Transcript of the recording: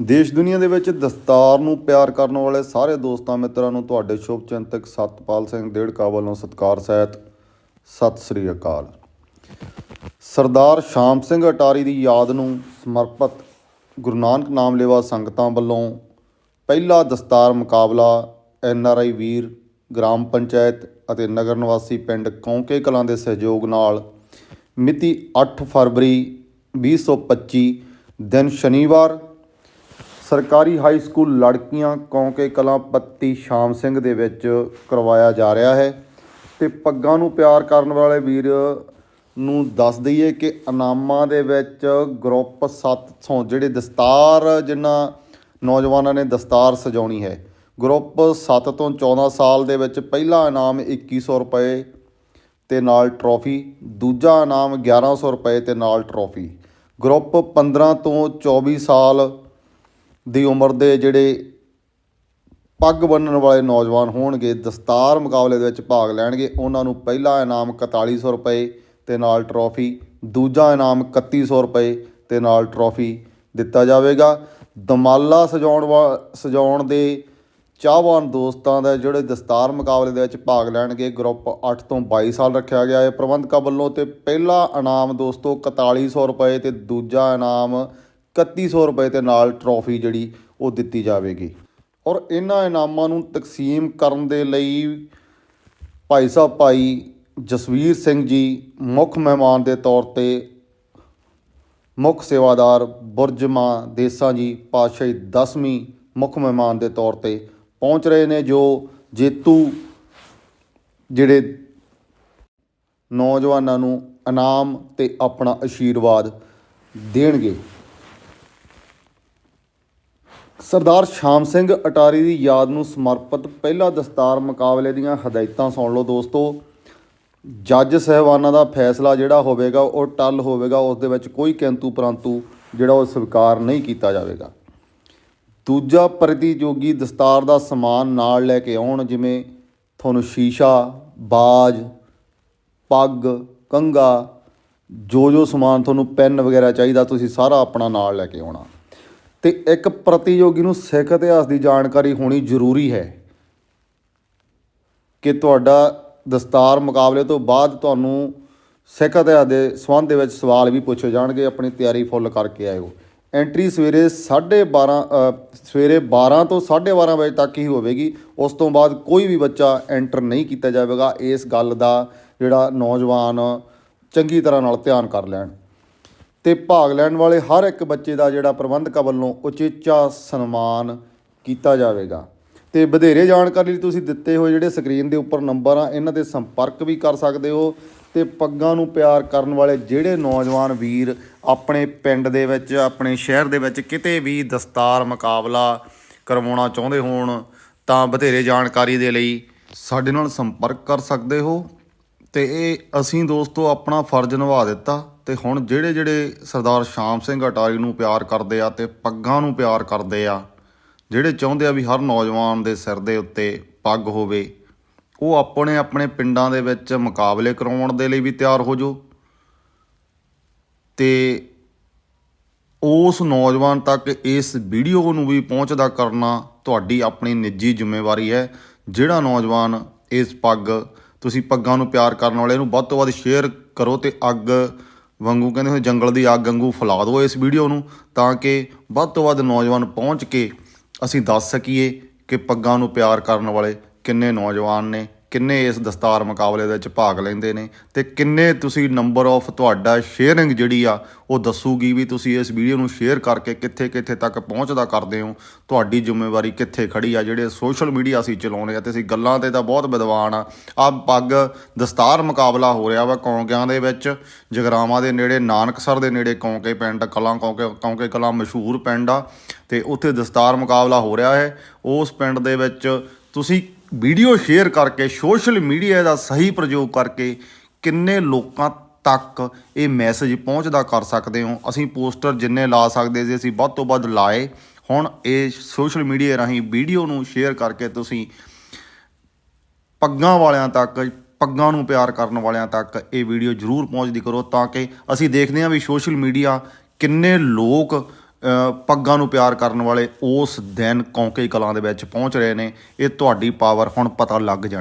ਦੇਸ਼ ਦੁਨੀਆ ਦੇ ਵਿੱਚ ਦਸਤਾਰ ਨੂੰ ਪਿਆਰ ਕਰਨ ਵਾਲੇ ਸਾਰੇ ਦੋਸਤਾਂ ਮਿੱਤਰਾਂ ਨੂੰ ਤੁਹਾਡੇ ਸ਼ੁਭ ਚਿੰਤਕ ਸਤਪਾਲ ਸਿੰਘ ਦੇੜਕਾ ਵੱਲੋਂ ਸਤਿਕਾਰ ਸਹਿਤ ਸਤਿ ਸ੍ਰੀ ਅਕਾਲ। ਸਰਦਾਰ ਸ਼ਾਮ ਸਿੰਘ ਅਟਾਰੀ ਦੀ ਯਾਦ ਨੂੰ ਸਮਰਪਿਤ ਗੁਰੂ ਨਾਨਕ ਨਾਮ ਲੇਵਾ ਸੰਗਤਾਂ ਵੱਲੋਂ ਪਹਿਲਾ ਦਸਤਾਰ ਮੁਕਾਬਲਾ ਐਨ ਆਰ ਆਈ ਵੀਰ, ਗ੍ਰਾਮ ਪੰਚਾਇਤ ਅਤੇ ਨਗਰ ਨਿਵਾਸੀ ਪਿੰਡ ਕੌਂਕੇ ਕਲਾਂ ਦੇ ਸਹਿਯੋਗ ਨਾਲ ਮਿਤੀ 8 ਫਰਵਰੀ 2025 ਦਿਨ ਸ਼ਨੀਵਾਰ ਸਰਕਾਰੀ ਹਾਈ ਸਕੂਲ ਲੜਕੀਆਂ ਕੌਂਕੇ ਕਲਾਂ ਪੱਤੀ ਸ਼ਾਮ ਸਿੰਘ ਦੇ ਵਿੱਚ ਕਰਵਾਇਆ ਜਾ ਰਿਹਾ ਹੈ ਤੇ ਪੱਗਾਂ ਨੂੰ ਪਿਆਰ ਕਰਨ ਵਾਲੇ ਵੀਰ ਨੂੰ ਦੱਸ ਦਈਏ ਕਿ ਇਨਾਮਾਂ ਦੇ ਵਿੱਚ ਗਰੁੱਪ 700 ਜਿਹੜੇ ਦਸਤਾਰ ਜਿਨ੍ਹਾਂ ਨੌਜਵਾਨਾਂ ਨੇ ਦਸਤਾਰ ਸਜਾਉਣੀ ਹੈ, ਗਰੁੱਪ 7 ਤੋਂ 14 ਸਾਲ ਦੇ ਵਿੱਚ ਪਹਿਲਾ ਇਨਾਮ 2100 ਰੁਪਏ ਤੇ ਨਾਲ ਟਰੋਫੀ, ਦੂਜਾ ਇਨਾਮ 1100 ਰੁਪਏ ਤੇ ਨਾਲ ਟਰੋਫੀ। ਗਰੁੱਪ 15 ਤੋਂ 24 ਸਾਲ ਦੀ ਉਮਰ ਦੇ ਜਿਹੜੇ ਪੱਗ ਬੰਨਣ ਵਾਲੇ ਨੌਜਵਾਨ ਹੋਣਗੇ, ਦਸਤਾਰ ਮੁਕਾਬਲੇ ਦੇ ਵਿੱਚ ਭਾਗ ਲੈਣਗੇ। ਉਹਨਾਂ ਨੂੰ ਪਹਿਲਾ ਇਨਾਮ 4100 ਰੁਪਏ ਤੇ ਨਾਲ ਟਰੋਫੀ, ਦੂਜਾ ਇਨਾਮ 3100 ਰੁਪਏ ਤੇ ਨਾਲ ਟਰੋਫੀ ਦਿੱਤਾ ਜਾਵੇਗਾ। ਦਮਾਲਾ ਸਜਾਉਣ ਵਾ, ਸਜਾਉਣ ਦੇ ਚਾਹਵਾਨ ਦੋਸਤਾਂ ਦਾ ਜਿਹੜੇ ਦਸਤਾਰ ਮੁਕਾਬਲੇ ਦੇ ਵਿੱਚ ਭਾਗ ਲੈਣਗੇ, ਗਰੁੱਪ 8 ਤੋਂ 22 ਸਾਲ ਰੱਖਿਆ ਗਿਆ ਹੈ। ਪ੍ਰਬੰਧਕਾਂ ਵੱਲੋਂ ਤੇ ਪਹਿਲਾ ਇਨਾਮ ਦੋਸਤੋ 4100 ਰੁਪਏ ਤੇ ਦੂਜਾ ਇਨਾਮ 3100 ਰੁਪਏ ਤੇ ਨਾਲ ਟਰੋਫੀ ਜਿਹੜੀ ਉਹ ਦਿੱਤੀ ਜਾਵੇਗੀ। ਔਰ ਇਹਨਾਂ ਇਨਾਮਾਂ ਨੂੰ ਤਕਸੀਮ ਕਰਨ ਦੇ ਲਈ ਭਾਈ ਸਾਹਿਬ, ਭਾਈ ਜਸਵੀਰ ਸਿੰਘ ਜੀ ਮੁੱਖ ਮਹਿਮਾਨ ਦੇ ਤੌਰ ਤੇ ਮੁੱਖ ਸੇਵਾਦਾਰ ਬੁਰਜਮਾ ਦੇਸਾਂ ਜੀ ਪਾਤਸ਼ਾਹੀ 10ਵੀਂ ਮੁੱਖ ਮਹਿਮਾਨ ਦੇ ਤੌਰ ਤੇ ਪਹੁੰਚ ਰਹੇ ਨੇ, ਜੋ ਜੇਤੂ ਜਿਹੜੇ ਨੌਜਵਾਨਾਂ ਨੂੰ ਇਨਾਮ ਤੇ ਆਪਣਾ ਆਸ਼ੀਰਵਾਦ ਦੇਣਗੇ। ਸਰਦਾਰ ਸ਼ਾਮ ਸਿੰਘ ਅਟਾਰੀ ਦੀ ਯਾਦ ਨੂੰ ਸਮਰਪਿਤ ਪਹਿਲਾ ਦਸਤਾਰ ਮੁਕਾਬਲੇ ਦੀਆਂ ਹਦਾਇਤਾਂ ਸੁਣ ਲਓ ਦੋਸਤੋ। ਜੱਜ ਸਹਿਬਾਨਾਂ ਦਾ ਫੈਸਲਾ ਜਿਹੜਾ ਹੋਵੇਗਾ, ਉਹ ਟੱਲ ਹੋਵੇਗਾ, ਉਸ ਦੇ ਵਿੱਚ ਕੋਈ ਕਿੰਤੂ ਪਰੰਤੂ ਜਿਹੜਾ ਉਹ ਸਵੀਕਾਰ ਨਹੀਂ ਕੀਤਾ ਜਾਵੇਗਾ। ਦੂਜਾ ਪ੍ਰਤੀਯੋਗੀ ਦਸਤਾਰ ਦਾ ਸਮਾਨ ਨਾਲ ਲੈ ਕੇ ਆਉਣ, ਜਿਵੇਂ ਤੁਹਾਨੂੰ ਸ਼ੀਸ਼ਾ, ਬਾਜ, ਪੱਗ ਕੰਗਾ ਜੋ ਜੋ ਸਮਾਨ ਤੁਹਾਨੂੰ ਪੈਨ ਵਗੈਰਾ ਚਾਹੀਦਾ, ਤੁਸੀਂ ਸਾਰਾ ਆਪਣਾ ਨਾਲ ਲੈ ਕੇ ਆਉਣਾ। ਤੇ ਇੱਕ ਪ੍ਰਤੀਯੋਗੀ ਨੂੰ ਸਿੱਖ ਇਤਿਹਾਸ ਦੀ ਜਾਣਕਾਰੀ ਹੋਣੀ ਜ਼ਰੂਰੀ ਹੈ ਕਿ ਤੁਹਾਡਾ ਦਸਤਾਰ ਮੁਕਾਬਲੇ ਤੋਂ ਬਾਅਦ ਤੁਹਾਨੂੰ ਸਿੱਖ ਇਤਿਹਾਸ ਦੇ ਸੰਬੰਧ ਦੇ ਵਿੱਚ ਸਵਾਲ ਵੀ ਪੁੱਛੇ ਜਾਣਗੇ, ਆਪਣੀ ਤਿਆਰੀ ਫੁੱਲ ਕਰਕੇ ਆਇਓ। ਐਂਟਰੀ ਸਵੇਰੇ 12:30 ਸਵੇਰੇ 12 ਤੋਂ 12:30 ਵਜੇ ਤੱਕ ਹੀ ਹੋਵੇਗੀ। ਉਸ ਤੋਂ ਬਾਅਦ ਕੋਈ ਵੀ ਬੱਚਾ ਐਂਟਰ ਨਹੀਂ ਕੀਤਾ ਜਾਵੇਗਾ। ਇਸ ਗੱਲ ਦਾ ਜਿਹੜਾ ਨੌਜਵਾਨ ਚੰਗੀ ਤਰ੍ਹਾਂ ਨਾਲ ਧਿਆਨ ਕਰ ਲੈਣ। ਤੇ ਭਾਗ ਲੈਣ ਵਾਲੇ ਹਰ ਇੱਕ ਬੱਚੇ ਦਾ ਜਿਹੜਾ ਪ੍ਰਬੰਧਕਾਂ ਵੱਲੋਂ ਉਚੇਚਾ ਸਨਮਾਨ ਕੀਤਾ ਜਾਵੇਗਾ। ਤੇ ਵਧੇਰੇ ਜਾਣਕਾਰੀ ਲਈ ਤੁਸੀਂ ਦਿੱਤੇ ਹੋਏ ਜਿਹੜੇ ਸਕਰੀਨ ਦੇ ਉੱਪਰ ਨੰਬਰ ਆ, ਇਹਨਾਂ ਤੇ ਸੰਪਰਕ ਵੀ ਕਰ ਸਕਦੇ ਹੋ ਤੇ ਪੱਗਾਂ ਨੂੰ ਪਿਆਰ ਕਰਨ ਵਾਲੇ ਜਿਹੜੇ ਨੌਜਵਾਨ ਵੀਰ ਆਪਣੇ ਪਿੰਡ ਦੇ ਵਿੱਚ, ਆਪਣੇ ਸ਼ਹਿਰ ਦੇ ਵਿੱਚ ਕਿਤੇ ਵੀ ਦਸਤਾਰ ਮੁਕਾਬਲਾ ਕਰਵਾਉਣਾ ਚਾਹੁੰਦੇ ਹੋਣ, ਤਾਂ ਵਧੇਰੇ ਜਾਣਕਾਰੀ ਦੇ ਲਈ ਸਾਡੇ ਨਾਲ ਸੰਪਰਕ ਕਰ ਸਕਦੇ ਹੋ। ਤੇ ਇਹ ਅਸੀਂ ਦੋਸਤੋ ਆਪਣਾ ਫਰਜ਼ ਨਿਭਾ ਦਿੱਤਾ। ਤੇ ਹੁਣ ਜਿਹੜੇ ਜਿਹੜੇ ਸਰਦਾਰ ਸ਼ਾਮ ਸਿੰਘ ਅਟਾਰੀ ਨੂੰ ਪਿਆਰ ਕਰਦੇ ਆ ਤੇ ਪੱਗਾਂ ਨੂੰ ਪਿਆਰ ਕਰਦੇ ਆ, ਜਿਹੜੇ ਚਾਹੁੰਦੇ ਆ ਵੀ ਹਰ ਨੌਜਵਾਨ ਦੇ ਸਿਰ ਦੇ ਉੱਤੇ ਪੱਗ ਹੋਵੇ, ਉਹ ਆਪਣੇ ਆਪਣੇ ਪਿੰਡਾਂ ਦੇ ਵਿੱਚ ਮੁਕਾਬਲੇ ਕਰਾਉਣ ਦੇ ਲਈ ਵੀ ਤਿਆਰ ਹੋ ਜਾਓ। ਤੇ ਉਸ ਨੌਜਵਾਨ ਤੱਕ ਇਸ ਵੀਡੀਓ ਨੂੰ ਵੀ ਪਹੁੰਚਦਾ ਕਰਨਾ ਤੁਹਾਡੀ ਆਪਣੀ ਨਿੱਜੀ ਜ਼ਿੰਮੇਵਾਰੀ ਹੈ। ਜਿਹੜਾ ਨੌਜਵਾਨ ਇਸ ਪੱਗ, ਤੁਸੀਂ ਪੱਗਾਂ ਨੂੰ ਪਿਆਰ ਕਰਨ ਵਾਲੇ ਨੂੰ ਵੱਧ ਤੋਂ ਵੱਧ ਸ਼ੇਅਰ ਕਰੋ ਤੇ ਅੱਗ ਵਾਂਗੂ ਕਹਿੰਦੇ ਹੋਏ ਜੰਗਲ ਦੀ ਅੱਗ ਵਾਂਗੂ ਫੈਲਾ ਦਿਓ ਇਸ ਵੀਡੀਓ ਨੂੰ, ਤਾਂ ਕਿ ਵੱਧ ਤੋਂ ਵੱਧ ਨੌਜਵਾਨ ਪਹੁੰਚ ਕੇ ਅਸੀਂ ਦੱਸ ਸਕੀਏ ਕਿ ਪੱਗਾਂ ਨੂੰ ਪਿਆਰ ਕਰਨ ਵਾਲੇ ਕਿੰਨੇ ਨੌਜਵਾਨ ਨੇ। ਕਿੰਨੇ ਇਸ ਦਸਤਾਰ ਮੁਕਾਬਲੇ ਦੇ ਵਿੱਚ ਭਾਗ ਲੈਂਦੇ ਨੇ ਤੇ ਕਿੰਨੇ ਤੁਸੀਂ ਨੰਬਰ ਆਫ ਤੁਹਾਡਾ ਸ਼ੇਅਰਿੰਗ ਜਿਹੜੀ ਆ, ਉਹ ਦੱਸੂਗੀ ਵੀ ਤੁਸੀਂ ਇਸ ਵੀਡੀਓ ਨੂੰ ਸ਼ੇਅਰ ਕਰਕੇ ਕਿੱਥੇ ਕਿੱਥੇ ਤੱਕ ਪਹੁੰਚਦਾ ਕਰਦੇ ਹੋ, ਤੁਹਾਡੀ ਜ਼ਿੰਮੇਵਾਰੀ ਕਿੱਥੇ ਖੜੀ ਆ, ਜਿਹੜੇ ਸੋਸ਼ਲ ਮੀਡੀਆ ਅਸੀਂ ਚਲਾਉਂਦੇ ਆ ਤੇ ਅਸੀਂ ਗੱਲਾਂ ਤੇ ਤਾਂ ਬਹੁਤ ਵਿਦਵਾਨ ਆ। ਆ ਪੱਗ ਦਸਤਾਰ ਮੁਕਾਬਲਾ ਹੋ ਰਿਹਾ ਵਾ ਕੌਂਕਿਆਂ ਦੇ ਵਿੱਚ, ਜਗਰਾਵਾਂ ਦੇ ਨੇੜੇ, ਨਾਨਕਸਰ ਦੇ ਨੇੜੇ ਕੌਂਕੇ ਪਿੰਡ, ਕਲਾਂ ਕੌਂਕੇ ਕੌਂਕੇ ਕਲਾਂ ਮਸ਼ਹੂਰ ਪਿੰਡ ਆ ਤੇ ਉੱਥੇ ਦਸਤਾਰ ਮੁਕਾਬਲਾ ਹੋ ਰਿਹਾ ਹੈ। ਉਸ ਪਿੰਡ ਦੇ ਵਿੱਚ ਤੁਸੀਂ ਵੀਡੀਓ ਸ਼ੇਅਰ ਕਰਕੇ, ਸੋਸ਼ਲ ਮੀਡੀਆ ਦਾ ਸਹੀ ਪ੍ਰਯੋਗ ਕਰਕੇ ਕਿੰਨੇ ਲੋਕਾਂ ਤੱਕ ਇਹ ਮੈਸੇਜ ਪਹੁੰਚਦਾ ਕਰ ਸਕਦੇ ਹੋ? ਅਸੀਂ ਪੋਸਟਰ ਜਿੰਨੇ ਲਾ ਸਕਦੇ ਸੀ, ਅਸੀਂ ਵੱਧ ਤੋਂ ਵੱਧ ਲਾਏ। ਹੁਣ ਇਹ ਸੋਸ਼ਲ ਮੀਡੀਆ ਰਾਹੀਂ ਵੀਡੀਓ ਨੂੰ ਸ਼ੇਅਰ ਕਰਕੇ ਤੁਸੀਂ ਪੱਗਾਂ ਵਾਲਿਆਂ ਤੱਕ, ਪੱਗਾਂ ਨੂੰ ਪਿਆਰ ਕਰਨ ਵਾਲਿਆਂ ਤੱਕ ਇਹ ਵੀਡੀਓ ਜ਼ਰੂਰ ਪਹੁੰਚਦੀ ਕਰੋ ਤਾਂ ਕਿ ਅਸੀਂ ਦੇਖਦੇ ਹਾਂ ਵੀ ਸੋਸ਼ਲ ਮੀਡੀਆ ਕਿੰਨੇ ਲੋਕ ਪੱਗਾਂ ਨੂੰ ਪਿਆਰ ਕਰਨ ਵਾਲੇ ਉਸ ਦਿਨ ਕੌਂਕੇ ਕਲਾਂ ਦੇ ਵਿੱਚ ਪਹੁੰਚ ਰਹੇ ਨੇ। ਇਹ ਤੁਹਾਡੀ ਪਾਵਰ ਹੁਣ ਪਤਾ ਲੱਗ ਜਾਣੀ।